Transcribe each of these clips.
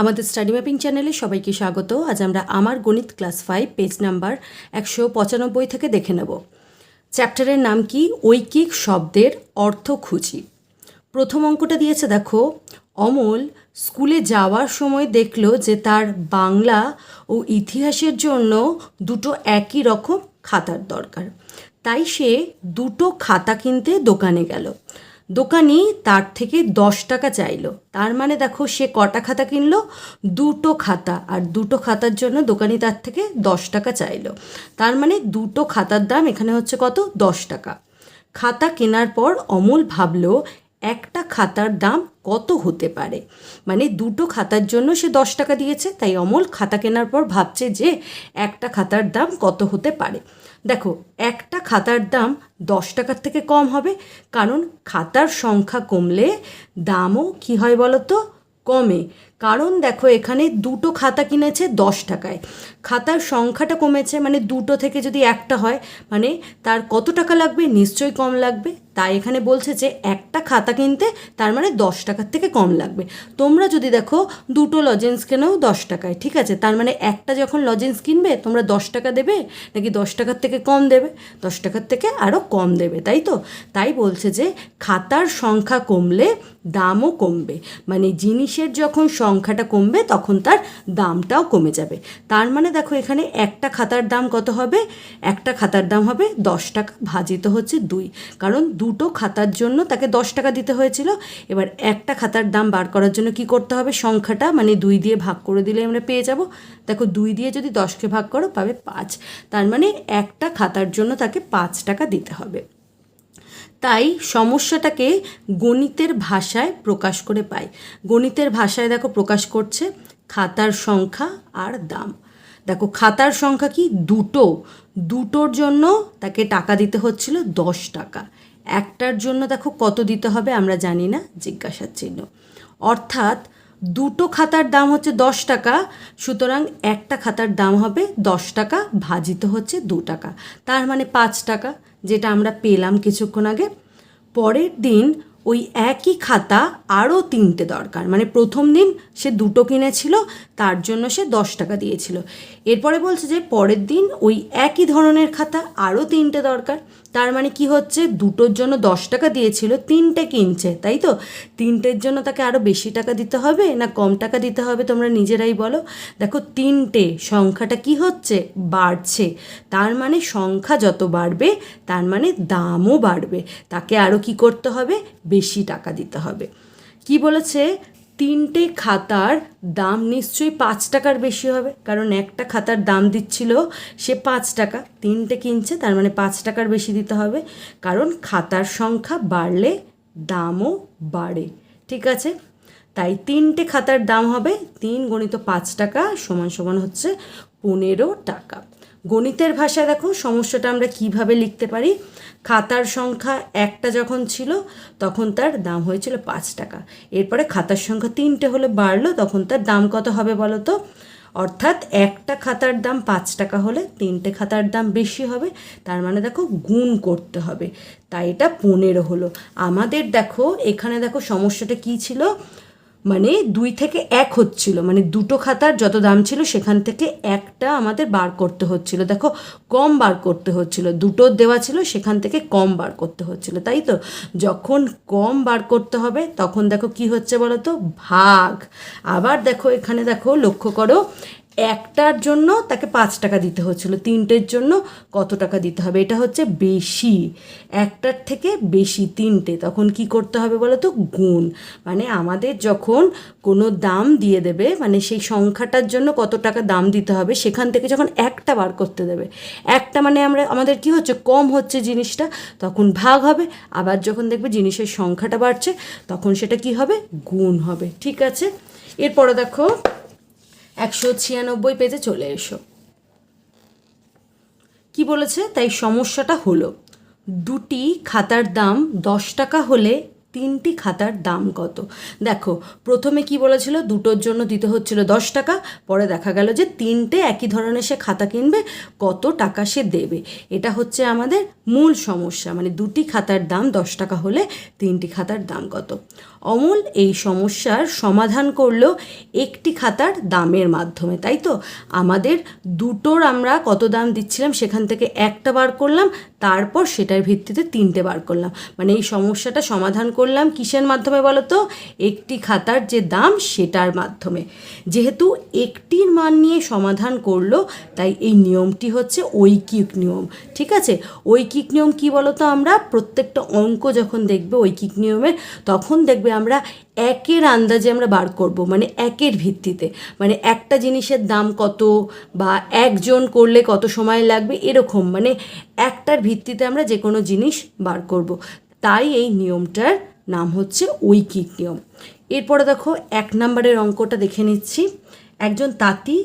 আমাদের study mapping চ্যানেলে সবাইকে স্বাগত। আজ আমরা আমার গণিত ক্লাস ফাইভ পেজ নাম্বার একশো পঁচানব্বই থেকে দেখে নেব। চ্যাপ্টারের নাম কি? ঐকিক শব্দের অর্থ খুঁজি। প্রথম অঙ্কটা দিয়েছে, দেখো। অমল স্কুলে যাওয়ার সময় দেখল যে তার বাংলা ও ইতিহাসের জন্য দুটো একই রকম খাতার দরকার। তাই সে দুটো খাতা কিনতে দোকানে গেল। দোকানি তার থেকে দশ টাকা চাইলো। তার মানে দেখো, সে কটা খাতা কিনলো? দুটো খাতা। আর দুটো খাতার জন্য দোকানি তার থেকে দশ টাকা চাইলো। তার মানে দুটো খাতার দাম এখানে হচ্ছে কত? দশ টাকা। খাতা কেনার পর অমল ভাবলো, একটা খাতার দাম কত হতে পারে? মানে দুটো খাতার জন্য সে দশ টাকা দিয়েছে, তাই অমল খাতা কেনার পর ভাবছে যে একটা খাতার দাম কত হতে পারে? দেখো, একটা খাতার দাম দশ টাকার থেকে কম হবে। কারণ খাতার সংখ্যা কমলে দামও কি হয় বলো তো কমে। কারণ দেখো, এখানে দুটো খাতা কিনেছে দশ টাকায়। খাতার সংখ্যাটা কমেছে মানে দুটো থেকে যদি একটা হয় মানে তার কত টাকা লাগবে? নিশ্চয়ই কম লাগবে। তাই এখানে বলছে যে একটা খাতা কিনতে তার মানে দশ টাকার থেকে কম লাগবে। তোমরা যদি দেখো দুটো লজেন্স কেনেও দশ টাকায়, ঠিক আছে? তার মানে একটা যখন লজেন্স কিনবে, তোমরা দশ টাকা দেবে, নাকি দশ টাকার থেকে কম দেবে? দশ টাকার থেকে আরও কম দেবে, তাই তো? তাই বলছে যে খাতার সংখ্যা কমলে দামও কমবে। মানে জিনিসের যখন সংখ্যাটা কমবে, তখন তার দামটাও কমে যাবে। তার মানে দেখো এখানে একটা খাতার দাম কত হবে? একটা খাতার দাম হবে দশ টাকা, ভাজিত হচ্ছে দুই। কারণ দুটো খাতার জন্য তাকে দশ টাকা দিতে হয়েছিল। এবার একটা খাতার দাম বার করার জন্য কি করতে হবে? সংখ্যাটা মানে দুই দিয়ে ভাগ করে দিলে আমরা পেয়ে যাব। দেখো, দুই দিয়ে যদি দশকে ভাগ করো, পাবে পাঁচ। তার মানে একটা খাতার জন্য তাকে পাঁচ টাকা দিতে হবে। তাই সমস্যাটাকে গণিতের ভাষায় প্রকাশ করে পাই। গণিতের ভাষায় দেখো, প্রকাশ করছে খাতার সংখ্যা আর দাম। দেখো, খাতার সংখ্যা কি? দুটো। দুটোর জন্য তাকে টাকা দিতে হচ্ছিল দশ টাকা। একটার জন্য দেখো কত দিতে হবে আমরা জানি না, জিজ্ঞাসার চিহ্ন। অর্থাৎ দুটো খাতার দাম হচ্ছে দশ টাকা, সুতরাং একটা খাতার দাম হবে দশ টাকা, ভাজিত হচ্ছে দু টাকা। তার মানে পাঁচ টাকা, যেটা আমরা পেলাম কিছুক্ষণ আগে। পরের দিন ওই একই খাতা আরও তিনটে দরকার। মানে প্রথম দিন সে দুটো কিনেছিল, তার জন্য সে দশ টাকা দিয়েছিল। এরপরে বলছে যে পরের দিন ওই একই ধরনের খাতা আরও তিনটে দরকার। তার মানে কি হচ্ছে? দুটোর জন্য দশ টাকা দিয়েছিল, তিনটে কিনছে, তাই তো? তিনটের জন্য তাকে আরও বেশি টাকা দিতে হবে না কম টাকা দিতে হবে তোমরা নিজেরাই বলো? দেখো, তিনটে, সংখ্যাটা কি হচ্ছে? বাড়ছে। তার মানে সংখ্যা যত বাড়বে, তার মানে দামও বাড়বে। তাকে আরও কি করতে হবে? বেশি টাকা দিতে হবে। কি বলেছে? তিনটে খাতার দাম নিশ্চয়ই পাঁচ টাকার বেশি হবে। কারণ একটা খাতার দাম দিচ্ছিল সে পাঁচ টাকা। তিনটে কিনছে, তার মানে পাঁচ টাকার বেশি দিতে হবে। কারণ খাতার সংখ্যা বাড়লে দামও বাড়ে। ঠিক আছে? তাই তিনটে খাতার দাম হবে। তিন গণিত পাঁচ টাকা সমান সমান হচ্ছে পনেরো টাকা। গণিতের ভাষায় দেখো, সমস্যাটা আমরা কীভাবে লিখতে পারি? খাতার সংখ্যা একটা যখন ছিল, তখন তার দাম হয়েছিল পাঁচ টাকা। এরপরে খাতার সংখ্যা তিনটে হলে বাড়লো, তখন তার দাম কত হবে বলো তো? অর্থাৎ একটা খাতার দাম পাঁচ টাকা হলে তিনটে খাতার দাম বেশি হবে, তার মানে দেখো গুণ করতে হবে। তাই এটা পনেরো হলো। আমাদের দেখো, এখানে দেখো সমস্যাটা কী ছিল? মানে দুই থেকে এক হচ্ছিল মানে দুটো খাতার যত দাম ছিল সেখান থেকে একটা আমাদের বার করতে হচ্ছিল। দেখো, কম বার করতে হচ্ছিল, দুটো দেওয়া ছিল সেখান থেকে কম বার করতে হচ্ছিল, তাই তো? যখন কম বার করতে হবে, তখন দেখো কি হচ্ছে বলো তো ভাগ। আবার দেখো, এখানে দেখো, লক্ষ্য করো একটার জন্য তাকে পাঁচ টাকা দিতে হচ্ছিল, তিনটের জন্য কত টাকা দিতে হবে? এটা হচ্ছে বেশি, একটার থেকে বেশি তিনটে, তখন কি করতে হবে বলো তো গুণ মানে আমাদের যখন কোনো দাম দিয়ে দেবে মানে সেই সংখ্যাটার জন্য কত টাকা দাম দিতে হবে, সেখান থেকে যখন একটা বার করতে দেবে, একটা মানে আমরা, আমাদের কি হচ্ছে? কম হচ্ছে জিনিসটা, তখন ভাগ হবে, আবার যখন দেখবে জিনিসের সংখ্যাটা বাড়ছে, তখন সেটা কি হবে? গুণ হবে, ঠিক আছে? এরপরে দেখো একশো ছিয়ানব্বই পেজে চলে এসো। কি বলেছে? তাই সমস্যাটা হলো, দুটি খাতার দাম দশ টাকা হলে তিনটি খাতার দাম কত? দেখো, প্রথমে কি বলেছিল? দুটোর জন্য দিতে হচ্ছিল দশ টাকা, পরে দেখা গেল যে তিনটে একই ধরনের সে খাতা কিনবে, কত টাকা সে দেবে? এটা হচ্ছে আমাদের মূল সমস্যা মানে দুটি খাতার দাম দশ টাকা হলে তিনটি খাতার দাম কত? অমল এই সমস্যার সমাধান করল একটি খাতার দামের মাধ্যমে, তাই তো? আমাদের দুটোর আমরা কত দাম দিচ্ছিলাম সেখান থেকে একটা বার করলাম, তারপর সেটার ভিত্তিতে তিনটে বার করলাম। মানে এই সমস্যাটা সমাধান করলাম কিসের মাধ্যমে বলো তো? একটি খাতার যে দাম সেটার মাধ্যমে। যেহেতু একটির মান নিয়ে সমাধান করল, তাই এই নিয়মটি হচ্ছে ঐকিক নিয়ম, ঠিক আছে? ঐকিক নিয়ম কি বলো তো আমরা? প্রত্যেকটা অঙ্ক যখন দেখবে ঐকিক নিয়মের তখন দেখবে আমরা একের আন্দাজে আমরা বার করব মানে একের ভিত্তিতে। মানে একটা জিনিসের দাম কত বা একজন করলে কত সময় লাগবে, এরকম। মানে একটার ভিত্তিতে আমরা যে কোনো জিনিস বার করব। তাই এই নিয়মটার নাম হচ্ছে ঐকিক নিয়ম। এরপরে দেখো, এক নম্বরের অঙ্কটা দেখে নিচ্ছি। একজন তাঁতি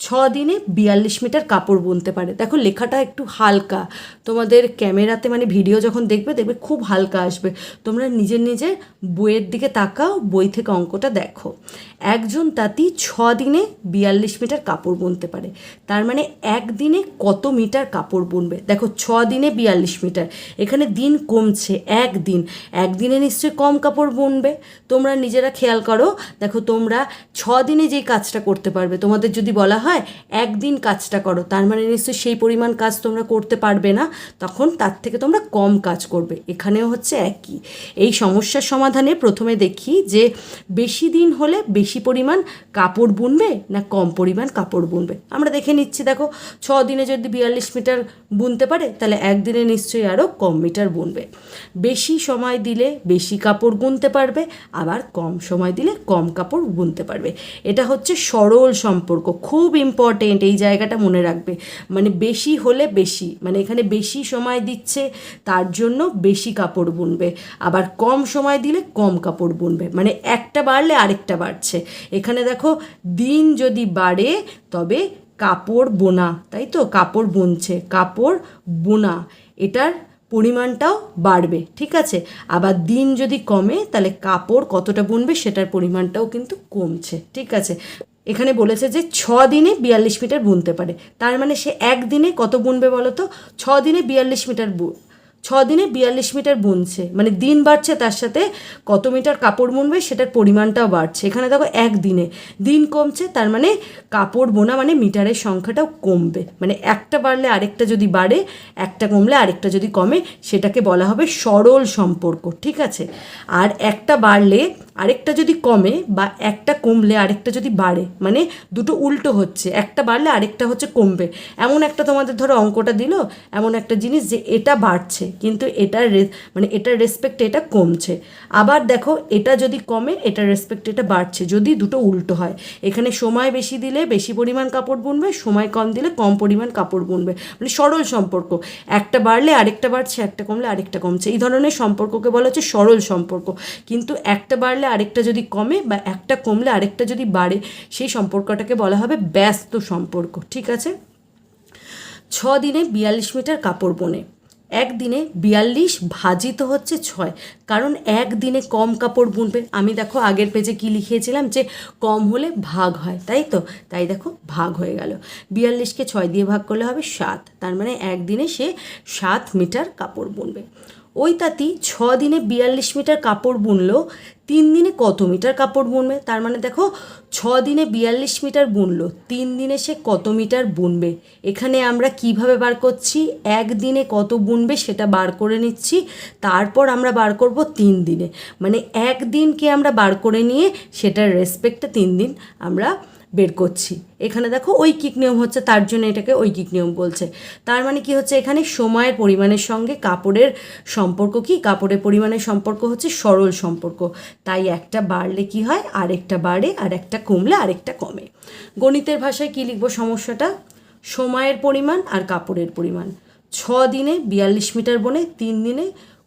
ছ দিনে বিয়াল্লিশ মিটার কাপড় বুনতে পারে। দেখো, লেখাটা একটু হালকা। তোমাদের ক্যামেরাতে মানে ভিডিও যখন দেখবে দেখবে খুব হালকা আসবে। তোমরা নিজের নিজের বইয়ের দিকে তাকাও, বই থেকে অঙ্কটা দেখো। একজন তাঁতি ছ দিনে বিয়াল্লিশ মিটার কাপড় বুনতে পারে। তার মানে একদিনে কত মিটার কাপড় বুনবে? দেখো ছ দিনে বিয়াল্লিশ মিটার। এখানে দিন কমছে, একদিন। একদিনে নিশ্চয়ই কম কাপড় বুনবে। তোমরা নিজেরা খেয়াল করো। দেখো, তোমরা ছ দিনে যেই কাজটা করতে পারবে, তোমাদের যদি বলা হয় একদিন কাজটা করো। তার মানে নিশ্চয়ই সেই পরিমাণ কাজ তোমরা করতে পারবে না, তখন তার থেকে তোমরা কম কাজ করবে। এখানেও হচ্ছে একই। এই সমস্যার সমাধানে প্রথমে দেখি যে বেশি দিন হলে বেশি পরিমাণ কাপড় বুনবে না কম পরিমাণ কাপড় বুনবে। আমরা দেখে নিচ্ছি, দেখো, ছ দিনে যদি বিয়াল্লিশ মিটার বুনতে পারে, তাহলে একদিনে নিশ্চয়ই আরও কম মিটার বুনবে। বেশি সময় দিলে বেশি কাপড় বুনতে পারবে, আবার কম সময় দিলে কম কাপড় বুনতে পারবে। এটা হচ্ছে সরল সম্পর্ক, খুব ইম্পর্টেন্ট এই জায়গাটা মনে রাখবে। মানে বেশি হলে বেশি মানে এখানে বেশি সময় দিচ্ছে, তার জন্য বেশি কাপড় বুনবে। আবার কম সময় দিলে কম কাপড় বুনবে। মানে একটা বাড়লে আরেকটা বাড়ছে। এখানে দেখো, দিন যদি বাড়ে, তবে কাপড় বোনা, তাই তো? কাপড় বুনছে, কাপড় বোনা, এটার পরিমাণটাও বাড়বে, ঠিক আছে? আবার দিন যদি কমে, তাহলে কাপড় কতটা বুনবে, সেটার পরিমাণটাও কিন্তু কমছে, ঠিক আছে? এখানে বলেছে যে ছ দিনে বিয়াল্লিশ মিটার বুনতে পারে। তার মানে সে একদিনে কত বুনবে বলো তো? ছ দিনে বিয়াল্লিশ মিটার ছ দিনে বিয়াল্লিশ মিটার বুনছে। মানে দিন বাড়ছে তার সাথে কত মিটার কাপড় বুনবে সেটার পরিমাণটাও বাড়ছে। এখানে দেখো একদিনে দিন কমছে, তার মানে কাপড় বোনা মানে মিটারের সংখ্যাটাও কমবে। মানে একটা বাড়লে আরেকটা যদি বাড়ে, একটা কমলে আরেকটা যদি কমে, সেটাকে বলা হবে সরল সম্পর্ক, ঠিক আছে? আর একটা বাড়লে আরেকটা যদি কমে বা একটা কমলে আরেকটা যদি বাড়ে মানে দুটো উল্টো হচ্ছে। একটা বাড়লে আরেকটা হচ্ছে কমবে। এমন একটা তোমাদের ধরো অঙ্কটা দিল, এমন একটা জিনিস যে এটা বাড়ছে। কিন্তু এটার মানে এটার রেসপেক্ট এটা কমছে। আবার দেখো, এটা যদি কমে, এটার রেসপেক্ট এটা বাড়ছে, যদি দুটো উল্টো হয়। এখানে সময় বেশি দিলে বেশি পরিমাণ কাপড় বুনবে, সময় কম দিলে কম পরিমাণ কাপড় বুনবে। মানে সরল সম্পর্ক। একটা বাড়লে আরেকটা বাড়ছে, একটা কমলে আরেকটা কমছে। এই ধরনের সম্পর্ককে বলা হচ্ছে সরল সম্পর্ক। কিন্তু একটা বাড়লে আরেকটা যদি কমে বা একটা কমলে আরেকটা যদি বাড়ে, সেই সম্পর্কটাকে বলা হবে ব্যস্ত সম্পর্ক। ঠিক আছে? ছ দিনে বিয়াল্লিশ মিটার কাপড় বোনে। একদিনে বিয়াল্লিশ ভাজিত হচ্ছে ছয়। কারণ একদিনে কম কাপড় বুনবে। আমি দেখো আগের পেজে কি লিখিয়েছিলাম যে কম হলে ভাগ হয়, তাই তো? তাই দেখো ভাগ হয়ে গেল। বিয়াল্লিশকে ছয় দিয়ে ভাগ করলে হবে সাত। তার মানে একদিনে সে সাত মিটার কাপড় বুনবে। ওই তাঁতি ছ দিনে বিয়াল্লিশ মিটার কাপড় বুনলো তিন দিনে কত মিটার কাপড় বুনবে? তার মানে দেখো ছ দিনে বিয়াল্লিশ মিটার বুনলো তিন দিনে সে কত মিটার বুনবে? এখানে আমরা কীভাবে বার করছি? একদিনে কত বুনবে সেটা বার করে নিচ্ছি, তারপর আমরা বার করব তিন দিনে মানে একদিনকে আমরা বার করে নিয়ে সেটার রেসপেক্টে তিন দিন আমরা বের করছি। এখানে দেখো ঐকিক নিয়ম হচ্ছে, তার জন্য এটাকে ঐকিক নিয়ম বলছে। তার মানে কি হচ্ছে, এখানে সময়ের পরিমাণের সঙ্গে কাপড়ের সম্পর্ক কি? কাপড়ের পরিমাণের সম্পর্ক হচ্ছে সরল সম্পর্ক। তাই একটা বাড়লে কি হয়? আরেকটা বাড়ে, আর একটা কমলে আরেকটা কমে। গণিতের ভাষায় কি লিখব সমস্যাটা? সময়ের পরিমাণ আর কাপড়ের পরিমাণ। ছ দিনে বিয়াল্লিশ মিটার বনে, তিন দিনে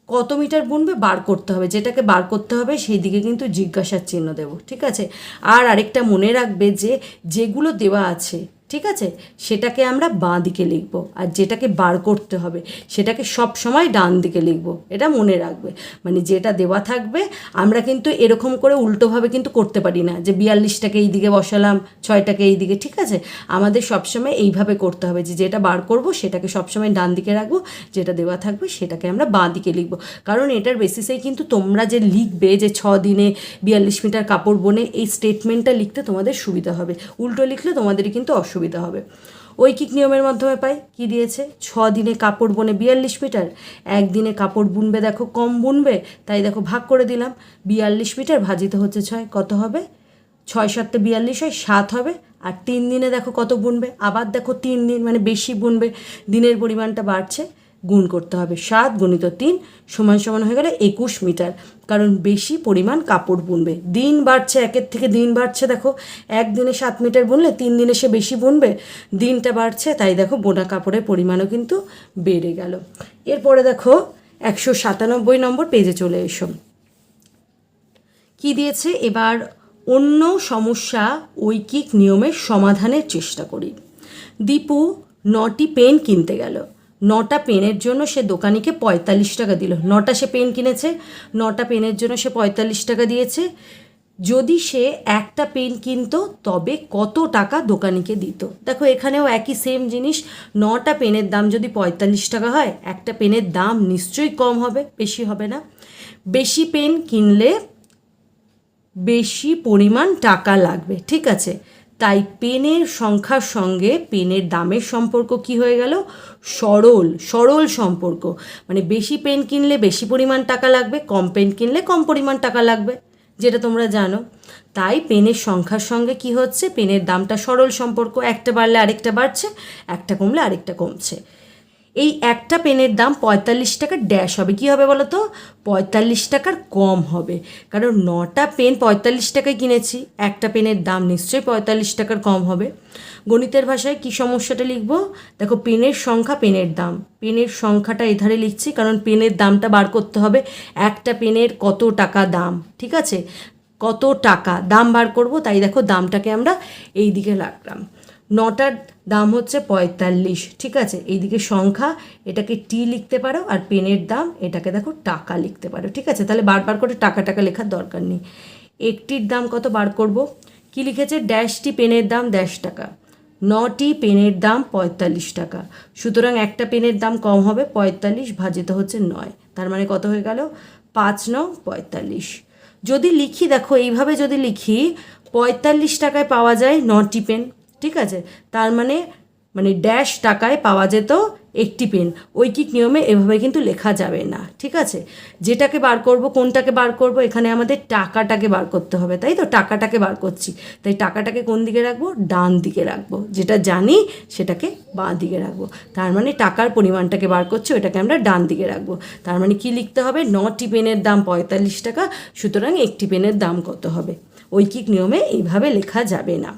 কত মিটার বুনবে বার করতে হবে, যেটাকে বার করতে হবে সেই দিকে কিন্তু জিজ্ঞাসার চিহ্ন দেব, ঠিক আছে? আর আরেকটা মনে রাখবে যে যেগুলো দেওয়া আছে ঠিক আছে? সেটাকে আমরা বাঁ দিকে লিখব আর যেটাকে বার করতে হবে, সেটাকে সব সময় ডান দিকে লিখব। এটা মনে রাখবে। মানে যেটা দেওয়া থাকবে, আমরা কিন্তু এরকম করে উল্টোভাবে কিন্তু করতে পারি না যে বিয়াল্লিশটাকে এই দিকে বসালাম, ছয়টাকে এই দিকে, ঠিক আছে? আমাদের সবসময় এইভাবে করতে হবে যে যেটা বার করব সেটাকে সবসময় ডান দিকে রাখব, যেটা দেওয়া থাকবে সেটাকে আমরা বাঁ দিকে লিখব। কারণ এটার বেসিসেই কিন্তু তোমরা যে লিখবে যে ছ দিনে বিয়াল্লিশ মিটার কাপড় বনে, এই স্টেটমেন্টটা লিখতে তোমাদের সুবিধা হবে। উল্টো লিখলে তোমাদের কিন্তু অসুবিধা হবে। ঐকিক নিয়মের মাধ্যমে পাই। কি দিয়েছে? ছ দিনে কাপড় বনে বিয়াল্লিশ মিটার একদিনে কাপড় বুনবে দেখো কম বুনবে, তাই দেখো ভাগ করে দিলাম। বিয়াল্লিশ মিটার ভাজিতে হচ্ছে ছয়, কত হবে? ছয় সাতটা বিয়াল্লিশ হয়, সাত হবে। আর তিন দিনে দেখো কত বুনবে? আবার দেখো তিন দিন মানে বেশি বুনবে। দিনের পরিমাণটা বাড়ছে। গুণ করতে হবে। সাত গুণিত তিন সমান সমান হয়ে গেলে একুশ মিটার। কারণ বেশি পরিমাণ কাপড় বুনবে। দিন বাড়ছে, একের থেকে দিন বাড়ছে, দেখো। একদিনে সাত মিটার বুনলে তিন দিনে সে বেশি বুনবে। দিনটা বাড়ছে, তাই দেখো বোনা কাপড়ের পরিমাণও কিন্তু বেড়ে গেল। এরপরে দেখো একশো সাতানব্বই নম্বর পেজে চলে এসো। কি দিয়েছে? এবার অন্য সমস্যা ঐকিক নিয়মের সমাধানের চেষ্টা করি। দীপু নটি পেন কিনতে গেল। নটা পেনের জন্য সে দোকানিকে পঁয়তাল্লিশ টাকা দিল। নটা সে পেন কিনেছে, নটা পেনের জন্য সে পঁয়তাল্লিশ টাকা দিয়েছে। যদি সে একটা পেন কিনতো, তবে কত টাকা দোকানিকে দিত? দেখো, এখানেও একই সেম জিনিস। নটা পেনের দাম যদি পঁয়তাল্লিশ টাকা হয়, একটা পেনের দাম নিশ্চয়ই কম হবে, বেশি হবে না। বেশি পেন কিনলে বেশি পরিমাণ টাকা লাগবে, ঠিক আছে? তাই পেনের সংখ্যার সঙ্গে পেনের দামের সম্পর্ক কি হয়ে গেল? সরল সরল সম্পর্ক। মানে বেশি পেন কিনলে বেশি পরিমাণ টাকা লাগবে, কম পেন কিনলে কম পরিমাণ টাকা লাগবে, যেটা তোমরা জানো। তাই পেনের সংখ্যার সঙ্গে কি হচ্ছে? পেনের দামটা সরল সম্পর্ক, একটা বাড়লে আরেকটা বাড়ছে, একটা কমলে আরেকটা কমছে। এই একটা পেনের দাম পঁয়তাল্লিশ টাকার ড্যাশ হবে। কী হবে বলো তো পঁয়তাল্লিশ টাকার কম হবে। কারণ নটা পেন পঁয়তাল্লিশ টাকায় কিনেছি, একটা পেনের দাম নিশ্চয়ই পঁয়তাল্লিশ টাকার কম হবে। গণিতের ভাষায় কী সমস্যাটা লিখব? দেখো, পেনের সংখ্যা পেনের দাম। পেনের সংখ্যাটা এধারে লিখছি, কারণ পেনের দামটা বার করতে হবে একটা পেনের কত টাকা দাম, ঠিক আছে? কত টাকা দাম বার করব, তাই দেখো দামটাকে আমরা এই দিকে রাখলাম। নটার দাম হচ্ছে পঁয়তাল্লিশ, ঠিক আছে? এইদিকে সংখ্যা, এটাকে টি লিখতে পারো আর পেনের দাম, এটাকে দেখো টাকা লিখতে পারো, ঠিক আছে? তাহলে বারবার করে টাকা টাকা লেখার দরকার নেই। একটির দাম কত বার করব? কি লিখেছে? ড্যাশটি পেনের দাম ড্যাশ টাকা। নটি পেনের দাম পঁয়তাল্লিশ টাকা। সুতরাং একটা পেনের দাম কম হবে, পঁয়তাল্লিশ ভাজিত হচ্ছে নয়। তার মানে কত হয়ে গেল? পাঁচ ন, পঁয়তাল্লিশ। যদি লিখি, দেখো, এইভাবে যদি লিখি, পঁয়তাল্লিশ টাকায় পাওয়া যায় নটি পেন। ঠিক আছে? তার মানে মানে ড্যাশ টাকায় পাওয়া যেত একটি পেন ঐকিক নিয়মে এভাবে কিন্তু লেখা যাবে না, ঠিক আছে? যেটাকে বার করব, কোনটাকে বার করব, এখানে আমাদের টাকাটাকে বার করতে হবে, তাই তো? টাকাটাকে বার করছি। তাই টাকাটাকে কোন দিকে রাখব? ডান দিকে রাখব। যেটা জানি, সেটাকে বাঁ দিকে রাখব। তার মানে টাকার পরিমাণটাকে বার করছি, ওটাকে আমরা ডান দিকে রাখব। তার মানে কি লিখতে হবে? নটি পেনের দাম পঁয়তাল্লিশ টাকা, সুতরাং একটি পেনের দাম কত হবে? ঐকিক নিয়মে এইভাবে লেখা যাবে না।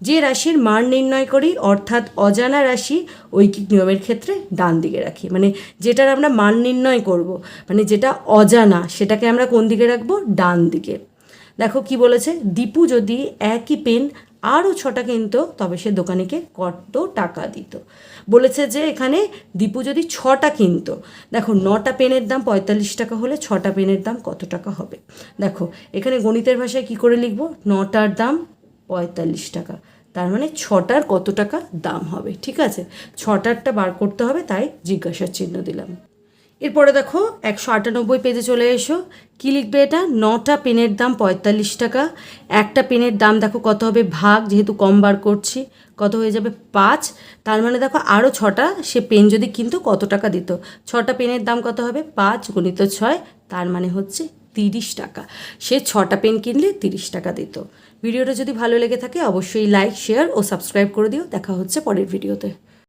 যে রাশির মান নির্ণয় করি, অর্থাৎ অজানা রাশি ঐকিক নিয়মের ক্ষেত্রে ডান দিকে রাখি। মানে যেটার আমরা মান নির্ণয় করব মানে যেটা অজানা, সেটাকে আমরা কোন দিকে রাখব? ডান দিকে। দেখো কি বলেছে? দীপু যদি একই পেন আরও ছটা কিনতো, তবে সে দোকানিকে কত টাকা দিত? বলেছে যে এখানে দীপু যদি ছটা কিনতো, দেখো নটা পেনের দাম পঁয়তাল্লিশ টাকা হলে ছটা পেনের দাম কত টাকা হবে? দেখো, এখানে গণিতের ভাষায় কি করে লিখব? নটার দাম পঁয়তাল্লিশ টাকা। তার মানে ছটার কত টাকা? দাম হবে, ঠিক আছে? ছটারটা বার করতে হবে, তাই জিজ্ঞাসার চিহ্ন দিলাম। এরপরে দেখো, একশো আটানব্বই পেজে চলে এসো। কী লিখবে এটা? নটা পেনের দাম পঁয়তাল্লিশ টাকা। একটা পেনের দাম দেখো কত হবে? ভাগ, যেহেতু কম বার করছি, কত হয়ে যাবে? পাঁচ। তার মানে দেখো আরও ছটা, সে পেন যদি কিন্তু কত টাকা দিত? ছটা পেনের দাম কত হবে? পাঁচ গণিত ছয়, তার মানে হচ্ছে তিরিশ টাকা। সে ছটা পেন কিনলে তিরিশ টাকা দিত। ভিডিওটা যদি ভালো লেগে থাকে, অবশ্যই লাইক শেয়ার ও সাবস্ক্রাইব করে দিও। দেখা হচ্ছে পরের ভিডিওতে।